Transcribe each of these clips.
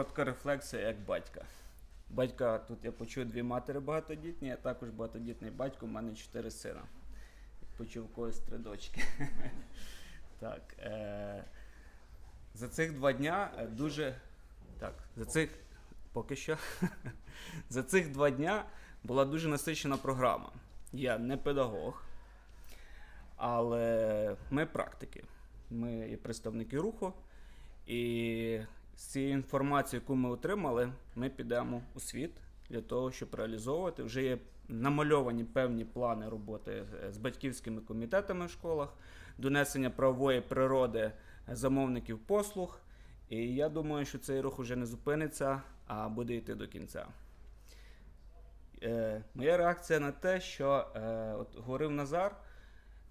коротка рефлексія як батька. Батька, тут я почув дві матері багатодітні, я також багатодітний батько, у мене чотири сина. Почув когось три дочки. Так. Е- за цих два дня е, дуже. Так, за цих. Поки що. за цих два дня була дуже насичена програма. Я не педагог, але ми практики. Ми є представники руху. І з цією інформацією, яку ми отримали, ми підемо у світ для того, щоб реалізовувати. Вже є намальовані певні плани роботи е, з батьківськими комітетами в школах, донесення правової природи замовників послуг. І я думаю, що цей рух уже не зупиниться, а буде йти до кінця. Е, моя реакція на те, що е, от говорив Назар.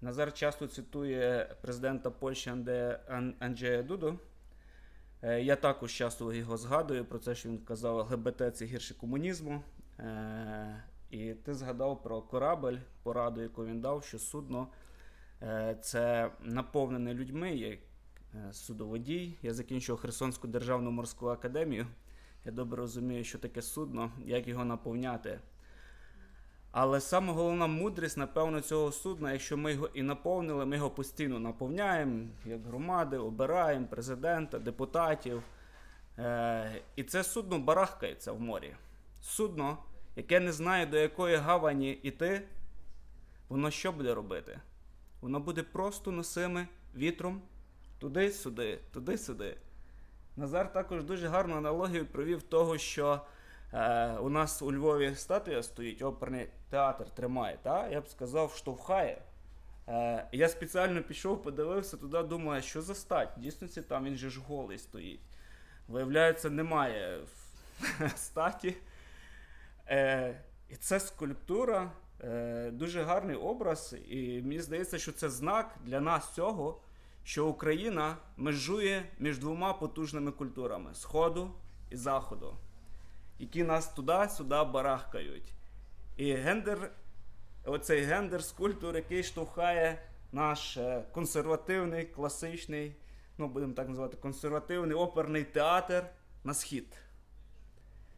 Назар часто цитує президента Польщі Анде, Ан, Анджея Дуду. Е, я також часто його згадую про те, що він казав, ЛГБТ це гірше комунізму. Е, і ти згадав про корабель, пораду, яку він дав, що судно е, це наповнене людьми, е, судоводій. Я закінчував Херсонську державну морську академію. Я добре розумію, що таке судно, як його наповняти. Але саме головна мудрість, напевно, цього судна, якщо ми його і наповнили, ми його постійно наповняємо, як громади, обираємо президента, депутатів. Е, і це судно барахкається в морі. Судно, яке не знає, до якої гавані йти, воно що буде робити? Воно буде просто носиме вітром туди-сюди, туди-сюди. Назар також дуже гарну аналогію провів того, що е, у нас у Львові статуя стоїть, оперний театр тримає, та? я б сказав, штовхає. Е, я спеціально пішов, подивився туди, думаю, що за стать? В дійсності там він же ж голий стоїть. Виявляється, немає статі. Е, і це скульптура, е, дуже гарний образ, і мені здається, що це знак для нас цього, що Україна межує між двома потужними культурами Сходу і Заходу, які нас туди-сюди барахкають. І гендер, оцей гендер скульптур, який штовхає наш е, консервативний, класичний, ну будемо так називати, консервативний оперний театр на схід.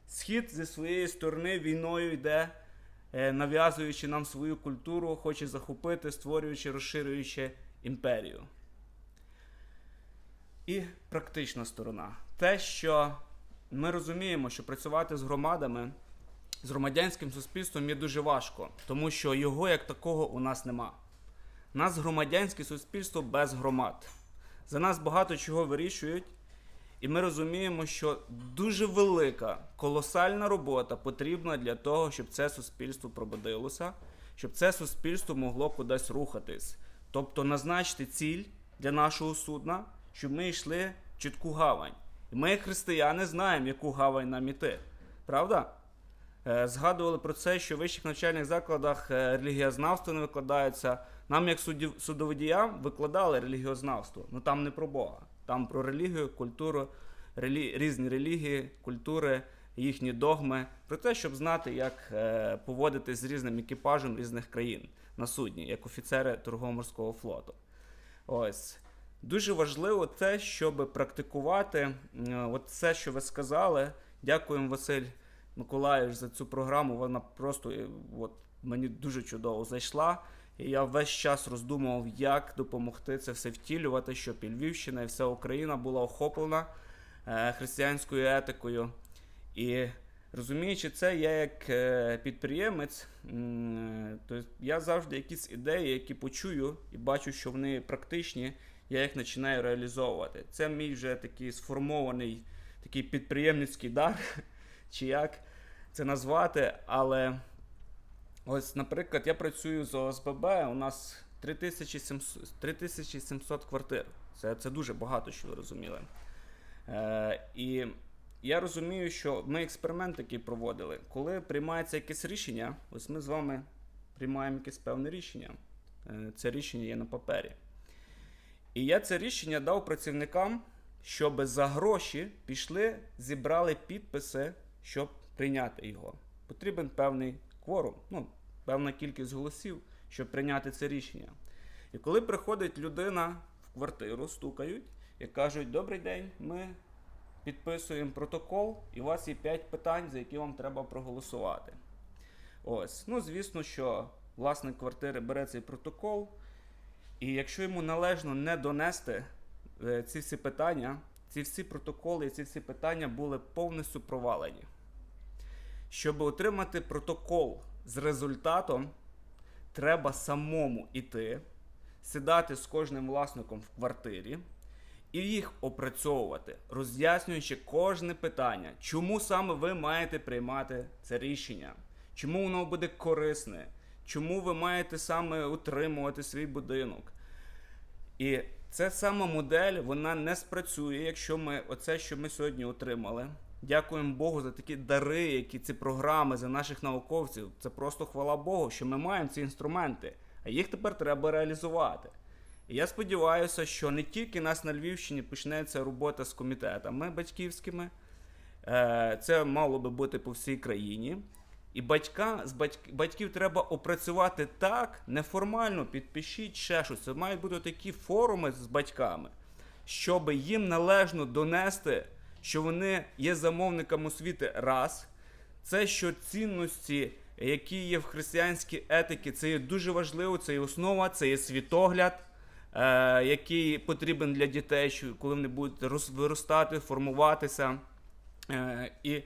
Схід зі своєї сторони війною йде, е, нав'язуючи нам свою культуру, хоче захопити, створюючи, розширюючи імперію. І практична сторона. Те, що ми розуміємо, що працювати з громадами, з громадянським суспільством є дуже важко, тому що його як такого у нас нема. Нас громадянське суспільство без громад. За нас багато чого вирішують, і ми розуміємо, що дуже велика, колосальна робота потрібна для того, щоб це суспільство пробудилося, щоб це суспільство могло кудись рухатись. Тобто назначити ціль для нашого судна, щоб ми йшли в чітку гавань. Ми, християни, знаємо, яку гавань нам іти. Правда? Е, Згадували про це, що в вищих навчальних закладах е, релігіознавство не викладається. Нам, як судоводіям, викладали релігіознавство. Ну там не про Бога. Там про релігію, культуру, релі... різні релігії, культури, їхні догми, про те, щоб знати, як е, поводитись з різним екіпажем різних країн на судні, як офіцери торгово-морського флоту. Ось. Дуже важливо те, щоб практикувати е, от це, що ви сказали. Дякуємо, Василь Миколаївич, за цю програму. Вона просто е, от, мені дуже чудово зайшла. І я весь час роздумував, як допомогти це все втілювати, щоб і Львівщина, і вся Україна була охоплена е, християнською етикою. І розуміючи це, я як підприємець, то я завжди якісь ідеї, які почую і бачу, що вони практичні, я їх починаю реалізовувати. Це мій вже такий сформований такий підприємницький дар, чи як це назвати, але. Ось, наприклад, я працюю з ОСББ, у нас 3700, 3700 квартир. Це, це дуже багато, що ви розуміли. Е, і я розумію, що ми експеримент такий проводили. Коли приймається якесь рішення, ось ми з вами приймаємо якесь певне рішення. Е, це рішення є на папері. І я це рішення дав працівникам, щоб за гроші пішли, зібрали підписи, щоб прийняти його. Потрібен певний кворум, ну, певна кількість голосів, щоб прийняти це рішення. І коли приходить людина в квартиру, стукають і кажуть: Добрий день, ми підписуємо протокол, і у вас є 5 питань, за які вам треба проголосувати. Ось. Ну, звісно, що власник квартири бере цей протокол, і якщо йому належно не донести е, ці всі питання, ці всі протоколи ці всі питання були повністю провалені. Щоб отримати протокол з результатом, треба самому іти, сідати з кожним власником в квартирі і їх опрацьовувати, роз'яснюючи кожне питання, чому саме ви маєте приймати це рішення, чому воно буде корисне, чому ви маєте саме утримувати свій будинок. І ця сама модель вона не спрацює, якщо ми оце, що ми сьогодні отримали. Дякуємо Богу за такі дари, які ці програми за наших науковців. Це просто хвала Богу, що ми маємо ці інструменти, а їх тепер треба реалізувати. І я сподіваюся, що не тільки нас на Львівщині почнеться робота з комітетами батьківськими, е, це мало би бути по всій країні. І батька, з батьк, батьків треба опрацювати так, неформально, підпишіть ще щось. Це мають бути такі форуми з батьками, щоб їм належно донести, що вони є замовниками освіти раз. Це що цінності, які є в християнській етиці, це є дуже важливо, це є основа, це є світогляд, е, який потрібен для дітей, коли вони будуть виростати, формуватися. Е, і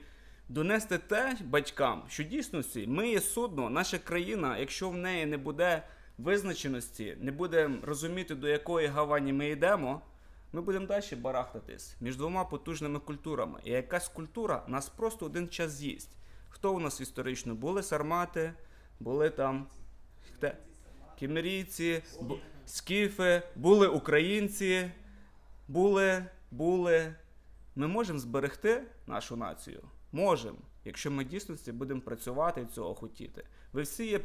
донести те батькам, що дійсності ми є судно, наша країна, якщо в неї не буде визначеності, не буде розуміти, до якої гавані ми йдемо, ми будемо далі барахтатись між двома потужними культурами. І якась культура нас просто один час з'їсть. Хто у нас історично? Були сармати, були там хте? кімерійці, бу- скіфи, були українці, були, були. Ми можемо зберегти нашу націю? Можемо, якщо ми дійсності будемо працювати і цього хотіти. Ви всі є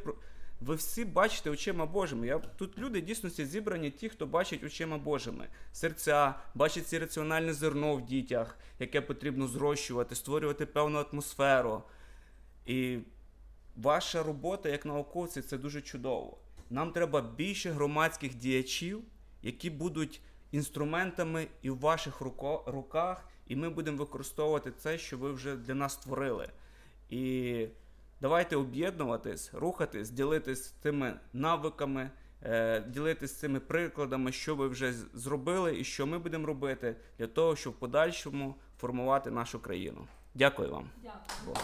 ви всі бачите очима Божими. Я, тут люди дійсності зібрані ті, хто бачить очима Божими. Серця, бачить ці раціональне зерно в дітях, яке потрібно зрощувати, створювати певну атмосферу. І ваша робота як науковці це дуже чудово. Нам треба більше громадських діячів, які будуть інструментами і в ваших руках, і ми будемо використовувати це, що ви вже для нас створили. І давайте об'єднуватись, рухатись, ділитись тими навиками, е, ділитись цими прикладами, що ви вже зробили і що ми будемо робити для того, щоб в подальшому формувати нашу країну. Дякую вам. Дякую.